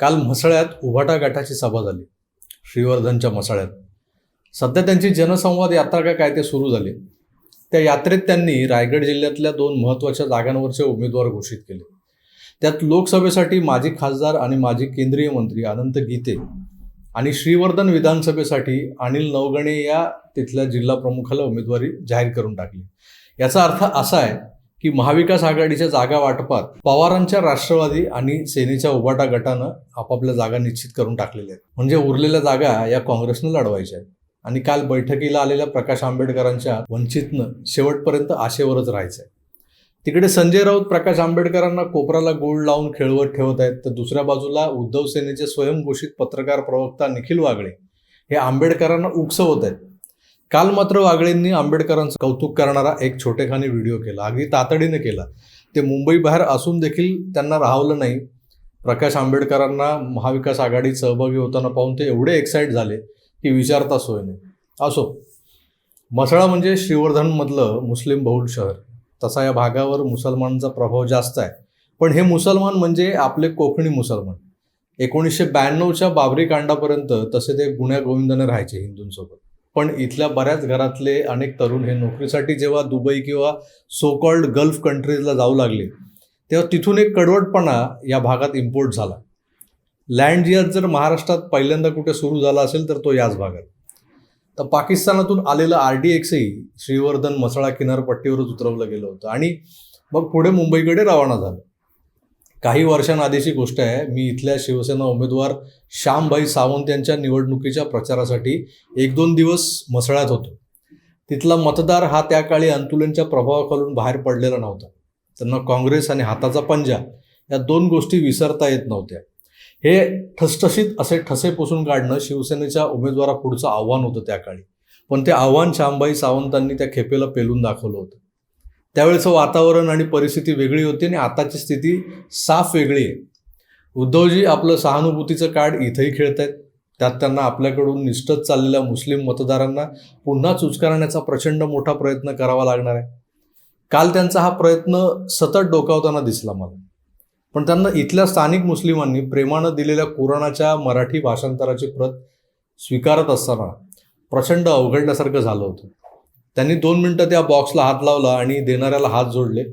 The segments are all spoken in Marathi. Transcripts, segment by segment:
काल म्हसळ्यात उभाटा गटाची सभा झाली. श्रीवर्धनच्या म्हसळ्यात. सध्या त्यांची जनसंवाद यात्रा काय काय ते सुरू झाली. त्या यात्रेत त्यांनी रायगड जिल्ह्यातल्या दोन महत्त्वाच्या जागांवरचे उमेदवार घोषित केले. त्यात लोकसभेसाठी माजी खासदार आणि माजी केंद्रीय मंत्री अनंत गीते आणि श्रीवर्धन विधानसभेसाठी अनिल नवगणे या तिथल्या जिल्हा प्रमुखाला उमेदवारी जाहीर करून टाकली. याचा अर्थ असा आहे की महाविकास आघाडीच्या जागा वाटपात पवारांच्या राष्ट्रवादी आणि सेनेच्या उभाटा गटानं आपापल्या जागा निश्चित करून टाकलेल्या आहेत. म्हणजे उरलेल्या जागा या काँग्रेसनं लढवायच्या आहेत. आणि काल बैठकीला आलेल्या प्रकाश आंबेडकरांच्या वंचितनं शेवटपर्यंत आशेवरच राहायचं आहे. तिकडे संजय राऊत प्रकाश आंबेडकरांना कोपराला गोड लावून खेळवत ठेवत आहेत तर दुसऱ्या बाजूला उद्धव सेनेचे स्वयंघोषित पत्रकार प्रवक्ता निखिल वागळे हे आंबेडकरांना उकसवत आहेत. काल मात्र वागळेंनी आंबेडकरांचं कौतुक करणारा एक छोटेखानी व्हिडिओ केला. अगदी तातडीने केला. ते मुंबईबाहेर असून देखील त्यांना राहवलं नाही. प्रकाश आंबेडकरांना महाविकास आघाडीत सहभागी होताना पाहून ते एवढे एक्साईट झाले की विचारता सोय नाही. असो मसळा म्हणजे श्रीवर्धनमधलं मुस्लिम बहुल शहर. तसा या भागावर मुसलमानांचा प्रभाव जास्त आहे. पण हे मुसलमान म्हणजे आपले कोकणी मुसलमान. एकोणीसशे ब्याण्णवच्या बाबरी कांडापर्यंत तसे ते गुण्या गोविंदाने राहायचे हिंदूंसोबत. पण इथल्या बऱ्याच घरातले अनेक तरुण हे नोकरीसाठी जेव्हा दुबई किंवा सोकॉल्ड गल्फ कंट्रीजला जाऊ लागले तेव्हा तिथून एक कडवटपणा या भागात इम्पोर्ट झाला. लँड जिहाद जर महाराष्ट्रात पहिल्यांदा कुठे सुरू झाला असेल तर तो याच भागात. तर पाकिस्तानातून आलेलं आर डी एक्सही श्रीवर्धन मसळा किनारपट्टीवरच उतरवलं गेलं होतं. आणि मग पुढे मुंबईकडे रवाना झालं. काही वर्षांआधीची गोष्ट आहे मी इथल्या शिवसेना उमेदवार श्यामभाई सावंत यांच्या निवडणुकीच्या प्रचारासाठी एक दोन दिवस मसळ्यात होतो. तिथला मतदार हा त्या काळी अंतुलनच्या प्रभावाखालून बाहेर पडलेला नव्हता. त्यांना काँग्रेस आणि हाताचा पंजा या दोन गोष्टी विसरता येत नव्हत्या. हे ठसठशीत असे ठसे पुसून काढणं शिवसेनेच्या उमेदवारापुढचं आव्हान होतं त्या काळी. पण ते आव्हान श्यामबाई सावंतांनी त्या खेपेला पेलून दाखवलं होतं. त्यावेळेचं वातावरण आणि परिस्थिती वेगळी होती आणि आताची स्थिती साफ वेगळी आहे. उद्धवजी आपलं सहानुभूतीचं कार्ड इथंही खेळत आहेत त्यात त्यांना आपल्याकडून निष्ठत चाललेल्या मुस्लिम मतदारांना पुन्हा चुचकारण्याचा प्रचंड मोठा प्रयत्न करावा लागणार आहे. काल त्यांचा हा प्रयत्न सतत डोकावताना दिसला मला. पण त्यांना इथल्या स्थानिक मुस्लिमांनी प्रेमानं दिलेल्या कुराणाच्या मराठी भाषांतराची प्रत स्वीकारत असताना प्रचंड अवघडल्यासारखं झालं होतं. त्यांनी दोन मिनटं त्या बॉक्सला हात लावला आणि देणाऱ्याला हात जोडले.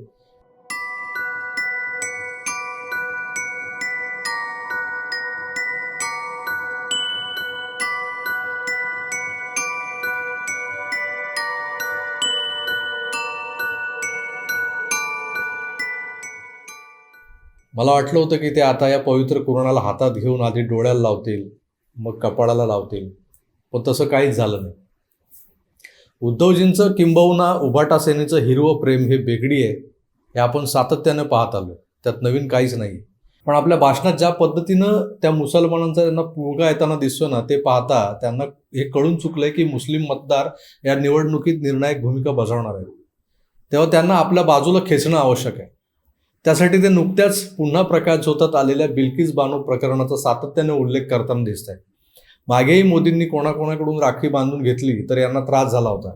मला वाटलं होतं की ते आता या पवित्र कुराणाला हातात घेऊन आधी डोळ्याला लावतील मग कपाळाला लावतील पण तसं काहीच झालं नाही. उद्धवजींचं किंबहुना उभाटा सेनेचं हिरवं प्रेम हे बेगडी आहे हे आपण सातत्यानं पाहत आलो त्यात नवीन काहीच नाही पण आपल्या भाषणात ज्या पद्धतीनं त्या मुसलमानांचा त्यांना पुळगा येताना दिसतो ना ते पाहता त्यांना हे कळून चुकलंय की मुस्लिम मतदार या निवडणुकीत निर्णायक भूमिका बजावणार आहेत. तेव्हा त्यांना आपल्या बाजूला खेचणं आवश्यक आहे. त्यासाठी ते नुकत्याच पुन्हा प्रकाश होतात आलेल्या बिल्किस बानो प्रकरणाचा सातत्याने उल्लेख करताना दिसत आहे मागेही मोदींनी कोणाकोणाकडून राखी बांधून घेतली तर यांना त्रास झाला होता.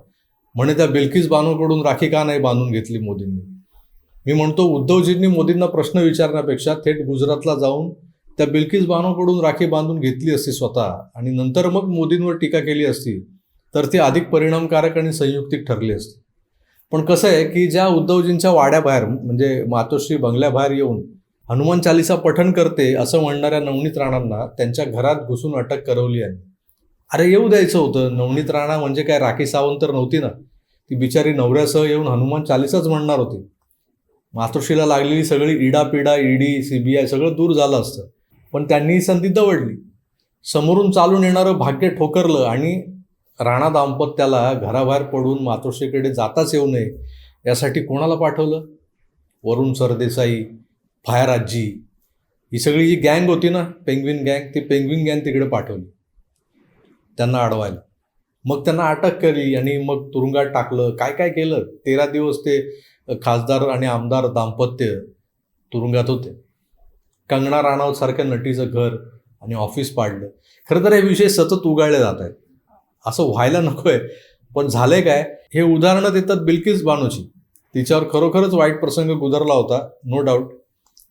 म्हणे त्या बिल्किस बानोकडून राखी का नाही बांधून घेतली मोदींनी? मी म्हणतो उद्धवजींनी मोदींना प्रश्न विचारण्यापेक्षा थेट गुजरातला जाऊन त्या बिल्किस बानोकडून राखी बांधून घेतली असती स्वतः आणि नंतर मग मोदींवर टीका केली असती तर ती अधिक परिणामकारक आणि संयुक्तिक ठरली असती. पण कसं आहे की ज्या उद्धवजींच्या वाड्याबाहेर म्हणजे मातोश्री बंगल्याबाहेर येऊन हनुमान चालिसा पठण करते असं म्हणणाऱ्या नवनीत राणांना त्यांच्या घरात घुसून अटक करवली आहे अरे येऊ द्यायचं होतं. नवनीत राणा म्हणजे काय? राखी सावंत तर नव्हती ना. ती बिचारी नवऱ्यासह येऊन हनुमान चालिसाच म्हणणार होती. मातोश्रीला लागलेली सगळी इडापिडा ईडी सीबीआय सगळं दूर झालं असतं. पण त्यांनी ही संधी दवडली. समोरून चालून येणारं भाग्य ठोकरलं आणि राणा दाम्पत्याला घराबाहेर पडून मातोश्रीकडे जाताच येऊ नये यासाठी कोणाला पाठवलं? वरुण सरदेसाई फायर आजी. ही सगळी जी गँग होती ना पेंग्विन गँग ती पेंग्विन गँग तिकडे पाठवली. त्यांना अडवायला. मग त्यांना अटक केली आणि मग तुरुंगात टाकलं. काय काय केलं? तेरा दिवस ते खासदार आणि आमदार दाम्पत्य तुरुंगात होते. कंगना राणावत सारख्या नटीचं घर आणि ऑफिस पाडलं. खरं तर हे विषय सतत उगाळले जात आहेत. असं व्हायला नको आहे पण झालंय काय? हे उदाहरणं देतात बिल्किस बानोची तिच्यावर खरोखरच वाईट प्रसंग गुजरला होता नो डाऊट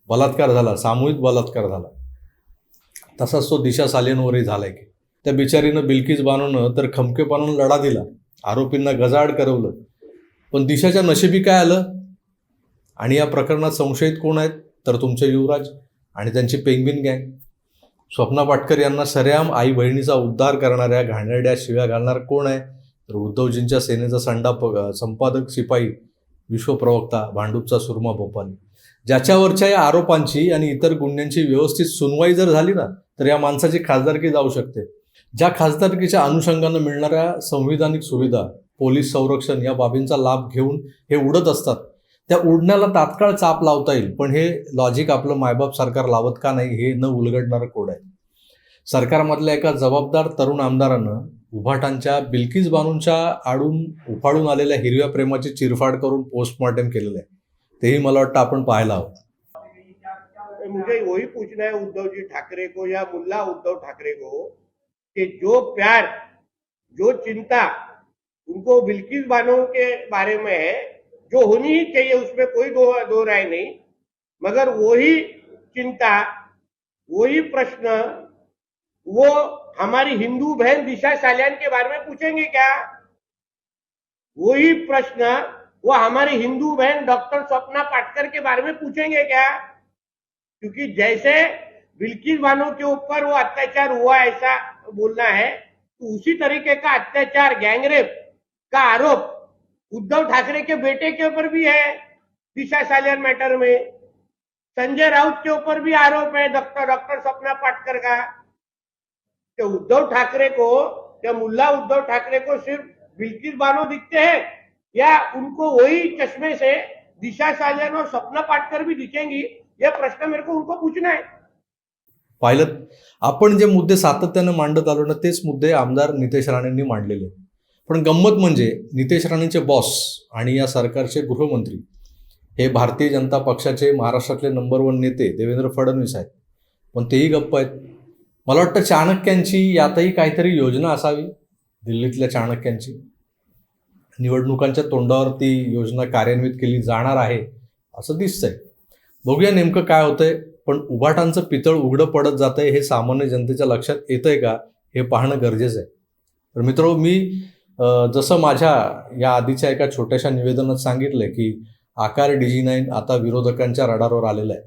बलात्कार झाला सामूहिक बलात्कार झाला. तसाच तो दिशा सालेंवरही झालाय की. त्या बिचारीनं बिलकीच बानोनं तर खमकेपणानं लढा दिला. आरोपींना गजाआड करवलं. पण दिशाच्या नशिबी काय आलं? आणि या प्रकरणात संशयित कोण आहेत? तर तुमचे युवराज आणि त्यांची पेंग्विन गँग. स्वप्ना पाटकर यांना सरेआम आई बहिणीचा उद्धार करणाऱ्या घाणेरड्या शिव्या घालणार कोण आहे? तर उद्धवजींच्या सेनेचा संडा संपादक शिपाई विश्वप्रवक्ता भांडूपचा सुरमा भोपाली ज्याच्यावरच्या या आरोपांची आणि इतर गुन्ह्यांची व्यवस्थित सुनवाई जर झाली ना तर या माणसाची खासदारकी जाऊ शकते. ज्या खासदारकीच्या अनुषंगानं मिळणाऱ्या संविधानिक सुविधा पोलीस संरक्षण या बाबींचा लाभ घेऊन हे उडत असतात. त्या उडण्याला तात्काळ चाप लावता येईल पण हे लॉजिक आपलं मायबाप सरकार लावत का नाही हे न उलगडणारं कोड आहे. सरकारमधल्या एका जबाबदार तरुण आमदारानं उभाटांच्या बिल्किस बानूंच्या आडून उफाडून आलेल्या हिरव्या प्रेमाची चिरफाड करून पोस्टमॉर्टम केलेलं आहे. तेही मला वाटतं आपण पाहायला हवं. मुझे वही पूछना है उद्धव जी ठाकरे को या मुल्ला उद्धव ठाकरे को कि जो प्यार जो चिंता उनको बिल्किस बानो के बारे में है जो होनी ही चाहिए उसमें कोई दो दो राय नहीं मगर वही चिंता वही प्रश्न वो हमारी हिंदू बहन दिशा सालियान के बारे में पूछेंगे क्या? वही प्रश्न वो हमारी हिंदू बहन डॉक्टर स्वप्ना पाटकर के बारे में पूछेंगे क्या? क्योंकि जैसे बिल्किस बानो के ऊपर वो अत्याचार हुआ ऐसा बोलना है तो उसी तरीके का अत्याचार, गैंगरेप का आरोप उद्धव ठाकरे के बेटे के ऊपर भी है, दिशा सालियन मैटर में। संजय राउत के ऊपर भी आरोप है डॉक्टर डॉक्टर सपना पाटकर का। कि उद्धव ठाकरे को या मुल्ला उद्धव ठाकरे को सिर्फ बिल्किस बानो दिखते हैं या उनको वही चश्मे से दिशा साजन और सपना पाटकर भी दिखेंगी यह प्रश्न मेरे को उनको पूछना है। पाहिलं आपण जे मुद्दे सातत्यानं मांडत आलो ना तेच मुद्दे आमदार नितेश राणेंनी मांडलेले पण गंमत म्हणजे नितेश राणेंचे बॉस आणि या सरकारचे गृहमंत्री हे भारतीय जनता पक्षाचे महाराष्ट्रातले नंबर वन नेते देवेंद्र फडणवीस आहेत. पण तेही गप्प आहेत. मला वाटतं चाणक्यांची यातही काहीतरी योजना असावी दिल्लीतल्या चाणक्यांची. निवडणुकांच्या तोंडावर ती योजना कार्यान्वित केली जाणार आहे असं दिसतंय. बघूया नेमकं काय होतंय पण उभाटांचं पितळ उघडं पडत जातंय हे सामान्य जनतेच्या लक्षात येतंय का हे पाहणं गरजेचं आहे. तर मित्र मी जसं माझ्या या आधीच्या एका छोट्याशा निवेदनात सांगितलं की आकार डीजी नाईन आता विरोधकांच्या रडारवर आलेला आहे.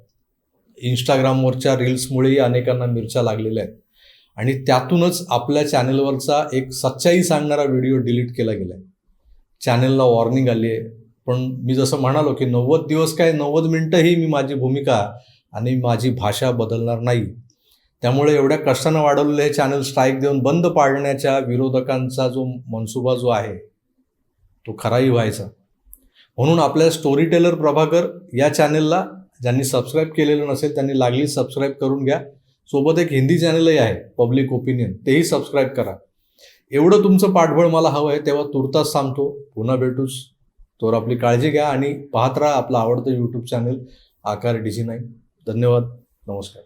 इंस्टाग्रामवरच्या रील्समुळेही अनेकांना मिरच्या लागलेल्या आहेत. आणि त्यातूनच आपल्या चॅनेलवरचा एक सच्चाई सांगणारा व्हिडिओ डिलीट केला गेला आहे चॅनेलला वॉर्निंग आली आहे. पण मी जसं म्हणालो की नव्वद दिवस काय नव्वद मिनटंही मी माझी भूमिका आणि माझी भाषा बदलणार नाही. त्यामुळे एवढ्या कष्टानं वाढवलेलं हे चॅनल स्ट्राईक देऊन बंद पाडण्याच्या विरोधकांचा जो मनसुबा जो आहे तो खराही व्हायचा. म्हणून आपल्या स्टोरी टेलर प्रभाकर या चॅनेलला ज्यांनी सबस्क्राईब केलेलं नसेल त्यांनी लागली सबस्क्राईब करून घ्या. सोबत एक हिंदी चॅनलही आहे पब्लिक ओपिनियन तेही सबस्क्राईब करा. एवढं तुमचं पाठबळ मला हवं आहे तेव्हा तुर्तास सांगतो. पुन्हा भेटूच. तोवर आपली काळजी घ्या आणि पाहत राहा आपलं आवडतं यूट्यूब चॅनल आकार डिझी नाही धन्यवाद. नमस्कार.